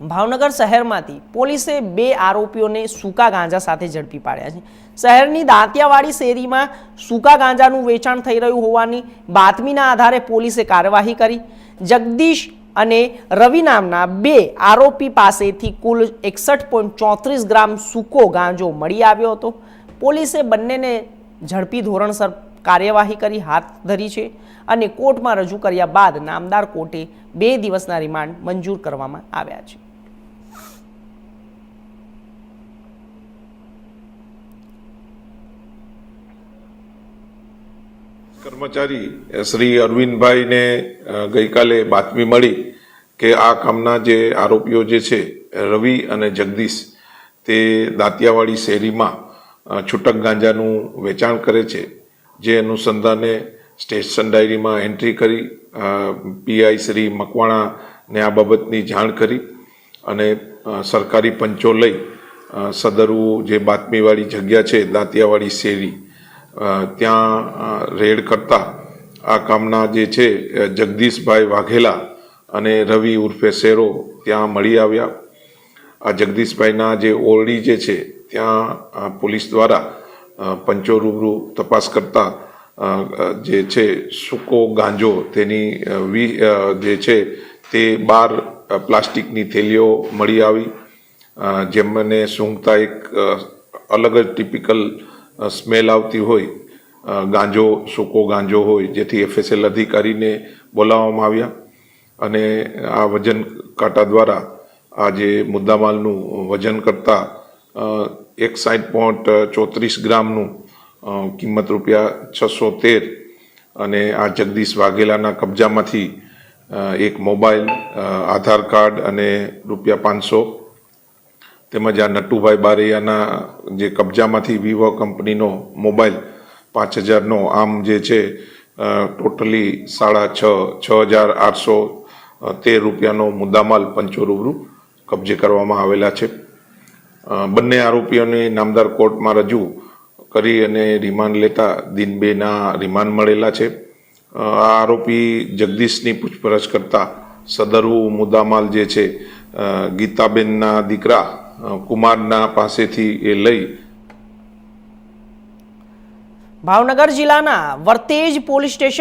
ભાવનગર શહેરમાંથી પોલીસે બે આરોપીઓને સૂકા ગાંજા સાથે ઝડપી પાડ્યા છે. શહેરની દાંતિયાવાડી શેરીમાં સૂકા ગાંજાનું વેચાણ થઈ રહ્યું હોવાની બાતમીના આધારે પોલીસે કાર્યવાહી કરી. જગદીશ અને રવિ નામના બે આરોપી પાસેથી કુલ એકસઠ પોઈન્ટ ચોત્રીસ ગ્રામ સૂકો ગાંજો મળી આવ્યો હતો. પોલીસે બંનેને ઝડપી ધોરણસર કાર્યવાહી કરી હાથ ધરી છે અને કોર્ટમાં રજૂ કર્યા બાદ નામદાર કોર્ટે બે દિવસના રિમાન્ડ મંજૂર કરવામાં આવ્યા છે. કર્મચારી શ્રી અરવિંદભાઈને ગઈકાલે બાતમી મળી કે આ કામના જે આરોપીઓ જે છે, રવિ અને જગદીશ, તે દાંતિયાવાડી શેરીમાં છૂટક ગાંજાનું વેચાણ કરે છે. જે અનુસંધાને સ્ટેશન ડાયરીમાં એન્ટ્રી કરી પીઆઈ શ્રી મકવાણાને આ બાબતની જાણ કરી અને સરકારી પંચો લઈ સદરવું જે બાતમીવાળી જગ્યા છે, દાંતિયાવાડી શેરી ત્યાં રેડ કરતા આ કામના જે છે જગદીશભાઈ વાઘેલા અને રવિ ઉર્ફે શેરો ત્યાં મળી આવ્યા. આ જગદીશભાઈના જે ઓરડી જે છે, ત્યાં પોલીસ દ્વારા પંચો રૂબરૂ તપાસ કરતા જે છે, સૂકો ગાંજો તેની વી જે છે, તે બાર પ્લાસ્ટિકની થેલીઓ મળી આવી. જેમને સૂંઘતા એક અલગ જ ટિપિકલ સ્મેલ આવતી હોય ગાંજો, સૂકો ગાંજો હોય, જેથી એફએસએલ અધિકારીને બોલાવવામાં આવ્યા અને આ વજન કાંટા દ્વારા આ જે મુદ્દામાલનું વજન કરતા એક સાઠ પોઈન્ટ ચોત્રીસ ગ્રામનું કિંમત રૂપિયા છસો તેર અને આ જગદીશ વાઘેલાના કબજામાંથી એક મોબાઈલ આધાર કાર્ડ અને રૂપિયા પાંચસો તેમજ આ નટુભાઈ બારૈયાના જે કબજામાંથી વિવો કંપનીનો મોબાઈલ પાંચ હજારનો, આમ જે છે ટોટલી સાડા છ છ હજાર આઠસો તેર રૂપિયાનો મુદ્દામાલ પંચો રૂબરૂ કબજે કરવામાં આવેલા છે. બંને આરોપીઓને નામદાર કોર્ટમાં રજૂ કરી અને રિમાન્ડ લેતા દિન બેના રિમાન્ડ મળેલા છે. આ આરોપી જગદીશની પૂછપરછ કરતા સદરવું મુદ્દામાલ જે છે ગીતાબેનના દીકરા કુમારના પાસેથી એ લઈ ભાવનગર જિલ્લાના વર્તેજ પોલીસ સ્ટેશન